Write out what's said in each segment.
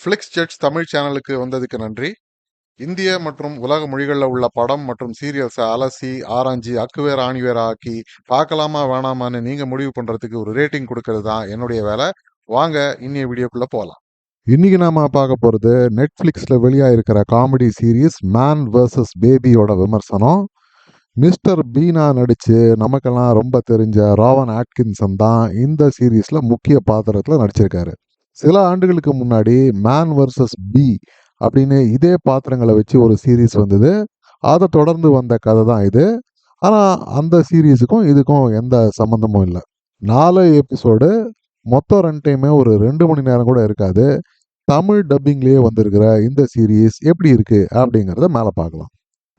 Flakes ஜெட்ஸ் Tamil சேனலுக்கு வந்ததுக்கு நன்றி. இந்திய மற்றும் உலக மொழிகளில் உள்ள படம் மற்றும் சீரியல்ஸை அலசி ஆராய்ஞ்சி அக்குவேர் ஆணிவேர் ஆக்கி பார்க்கலாமா வேணாமான்னு நீங்கள் முடிவு பண்ணுறதுக்கு ஒரு ரேட்டிங் கொடுக்கறது தான் என்னுடைய வேலை. வாங்க இன்னைய வீடியோக்குள்ளே போகலாம் இன்னைக்கு நாம பார்க்க போகிறது நெட்ஃப்ளிக்ஸில் வெளியாக இருக்கிற காமெடி சீரீஸ் மேன் வர்சஸ் பேபியோட விமர்சனம். மிஸ்டர் பீனா நடித்து நமக்கெல்லாம் ரொம்ப தெரிஞ்ச ராவன் ஆட்கின்சன் தான் இந்த சீரீஸில் முக்கிய பாத்திரத்தில் நடிச்சிருக்காரு. சில ஆண்டுகளுக்கு முன்னாடி மேன் வர்சஸ் பி அப்படின்னு இதே பாத்திரங்களை வச்சு ஒரு சீரீஸ் வந்தது. அதை தொடர்ந்து வந்த கதை தான் இது. ஆனால் அந்த சீரீஸுக்கும் இதுக்கும் எந்த சம்மந்தமும் இல்லை. நாலு எபிசோடு மொத்தம் ரன் டைமே ஒரு ரெண்டு மணி நேரம் கூட இருக்காது. தமிழ் டப்பிங்லேயே வந்திருக்கிற இந்த சீரீஸ் எப்படி இருக்குது அப்படிங்கிறத மேலே பார்க்கலாம்.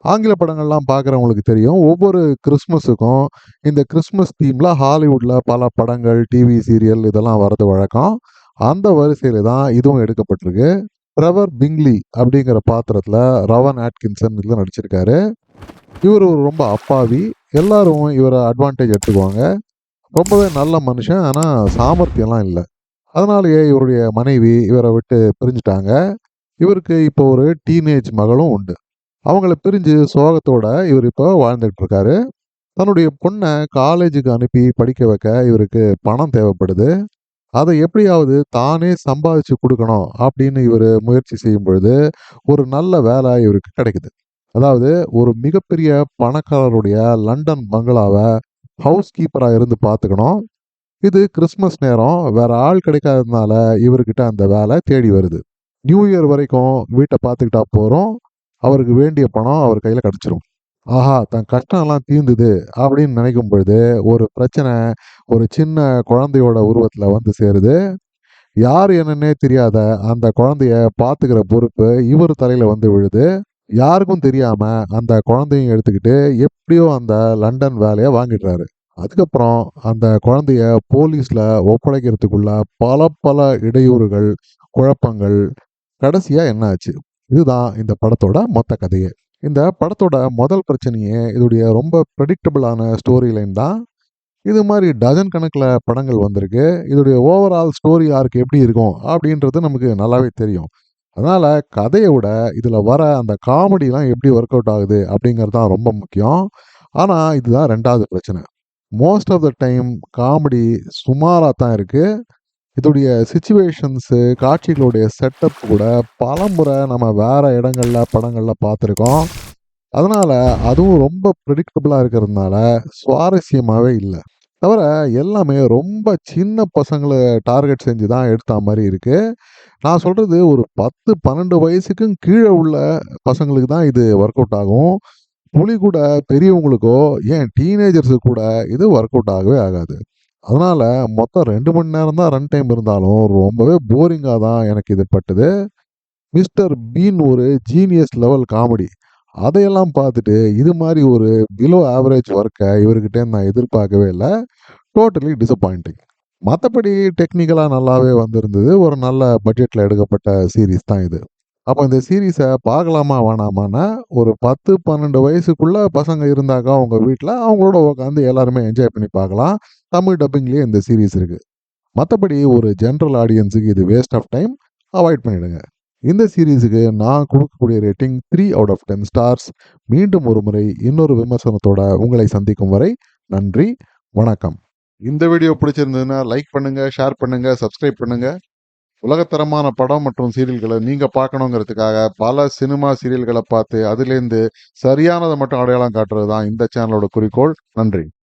ஆங்கில படங்கள்லாம் பார்க்குறவங்களுக்கு தெரியும். ஒவ்வொரு கிறிஸ்மஸுக்கும் இந்த கிறிஸ்மஸ் தீமில் ஹாலிவுட்டில் பல படங்கள் டிவி சீரியல் இதெல்லாம் வரது வழக்கம். அந்த வரிசையில தான் இதுவும் எடுக்கப்பட்டிருக்கு. ட்ரெவர் பிங்லி அப்படிங்கிற பாத்திரத்தில் ரவன் ஆட்கின்சன் இதில் நடிச்சிருக்காரு. இவர் ஒரு ரொம்ப அப்பாவி. எல்லாரும் இவரை அட்வான்டேஜ் எடுத்துக்குவாங்க. ரொம்பவே நல்ல மனுஷன் ஆனால் சாமர்த்தியம்லாம் இல்லை. அதனாலேயே இவருடைய மனைவி இவரை விட்டு பிரிஞ்சுட்டாங்க. இவருக்கு இப்போ ஒரு டீனேஜ் மகளும் உண்டு. அவங்கள பிரிஞ்சு சோகத்தோட இவர் இப்போ வாழ்ந்துகிட்டு இருக்காரு தன்னுடைய பொண்ணை காலேஜுக்கு அனுப்பி படிக்க வைக்க இவருக்கு பணம் தேவைப்படுது. அதை எப்படியாவது தானே சம்பாதிச்சு கொடுக்கணும் அப்படின்னு இவர் முயற்சி செய்யும் பொழுது ஒரு நல்ல வேலை இவருக்கு கிடைக்குது. அதாவது ஒரு மிகப்பெரிய பணக்காரருடைய லண்டன் பங்களாவை ஹவுஸ் கீப்பராக இருந்து பார்த்துக்கணும். இது கிறிஸ்மஸ் நேரம் வேற ஆள் கிடைக்காததுனால இவர்கிட்ட அந்த வேலை தேடி வருது. நியூ இயர் வரைக்கும் வீட்டை பார்த்துக்கிட்டா போகிறோம் அவருக்கு வேண்டிய பணம் அவர் கையில் கிடச்சிரும். ஆஹா தன் கஷ்டம்லாம் தீர்ந்துது அப்படின்னு நினைக்கும் பொழுது ஒரு பிரச்சனை ஒரு சின்ன குழந்தையோட உருவத்தில் வந்து சேருது. யார் என்னன்னே தெரியாத அந்த குழந்தைய பார்த்துக்கிற பொறுப்பு இவர் தலையில வந்து விழுது. யாருக்கும் தெரியாம அந்த குழந்தையும் எடுத்துக்கிட்டு எப்படியோ அந்த லண்டன் வேலையை வாங்கிடுறாரு. அதுக்கப்புறம் அந்த குழந்தைய போலீஸ்ல ஒப்படைக்கிறதுக்குள்ள பல பல இடையூறுகள் குழப்பங்கள் கடைசியா என்ன ஆச்சு? இதுதான் இந்த படத்தோட மொத்த கதையே. இந்த படத்தோட முதல் பிரச்சனையே இதோடைய ரொம்ப ப்ரெடிக்டபிளான ஸ்டோரி லைன் தான். இது மாதிரி டஜன் கணக்கில் படங்கள் வந்திருக்கு. இதோடைய ஓவரால் ஸ்டோரி ஆர்க் எப்படி இருக்கும் அப்படின்றது நமக்கு நல்லாவே தெரியும். அதனால் கதையை விட இதில் வர அந்த காமெடிலாம் எப்படி ஒர்க் அவுட் ஆகுது அப்படிங்கிறது தான் ரொம்ப முக்கியம். ஆனால் இதுதான் ரெண்டாவது பிரச்சனை. Most of the time comedy சுமாராக தான் இருக்குது இதோடைய சுச்சுவேஷன்ஸு காட்சிகளுடைய செட்டப் கூட பல முறை நம்ம வேற இடங்களில் படங்களில் பார்த்துருக்கோம். அதனால் அதுவும் ரொம்ப ப்ரிடிக்டபிளாக இருக்கிறதுனால சுவாரஸ்யமாகவே இல்லை. தவிர எல்லாமே ரொம்ப சின்ன பசங்களை டார்கெட் செஞ்சு தான் எடுத்த மாதிரி இருக்குது நான் சொல்கிறது ஒரு பத்து பன்னெண்டு வயசுக்கும் கீழே உள்ள பசங்களுக்கு தான் இது ஒர்க் அவுட் ஆகும். புலி கூட பெரியவங்களுக்கோ ஏன் டீனேஜர்ஸுக்கு கூட இது ஒர்க் அவுட் ஆகவே ஆகாது. அதனால் மொத்தம் ரெண்டு மணி நேரம் தான் ரன் டைம் இருந்தாலும் ரொம்பவே போரிங்காக தான் எனக்கு இது பட்டுது. மிஸ்டர் பீன் ஒரு ஜீனியஸ் லெவல் காமெடி அதையெல்லாம் பார்த்துட்டு இது மாதிரி ஒரு பிலோ ஆவரேஜ் ஒர்க்கை இவர்கிட்ட நான் எதிர்பார்க்கவே இல்லை. டோட்டலி டிசப்பாயிண்டிங் மற்றபடி டெக்னிக்கலாக நல்லாவே வந்திருந்தது. ஒரு நல்ல பட்ஜெட்டில் எடுக்கப்பட்ட சீரீஸ் தான் இது. அப்போ இந்த சீரீஸை பார்க்கலாமா வேணாமான்னா ஒரு பத்து பன்னெண்டு வயசுக்குள்ள பசங்க இருந்தாக்கா அவங்க வீட்டில் அவங்களோட உட்காந்து எல்லாருமே என்ஜாய் பண்ணி பார்க்கலாம். தமிழ் டப்பிங்லேயே இந்த சீரீஸ் இருக்குது மற்றபடி ஒரு ஜென்ரல் ஆடியன்ஸுக்கு இது வேஸ்ட் ஆஃப் டைம் அவாய்ட் பண்ணிவிடுங்க இந்த சீரீஸுக்கு நான் கொடுக்கக்கூடிய rating three out of ten stars மீண்டும் ஒரு முறை இன்னொரு விமர்சனத்தோட உங்களை சந்திக்கும் வரை நன்றி வணக்கம். இந்த வீடியோ பிடிச்சிருந்ததுன்னா லைக் பண்ணுங்கள் ஷேர் பண்ணுங்கள் சப்ஸ்கிரைப் பண்ணுங்கள் உலகத்தரமான படம் மற்றும் சீரியல்களை நீங்க பார்க்கணுங்கிறதுக்காக பல சினிமா சீரியல்களை பார்த்து அதுலேருந்து சரியானதை மட்டும் அடையாளம் காட்டுறது தான் இந்த சேனலோட குறிக்கோள். நன்றி.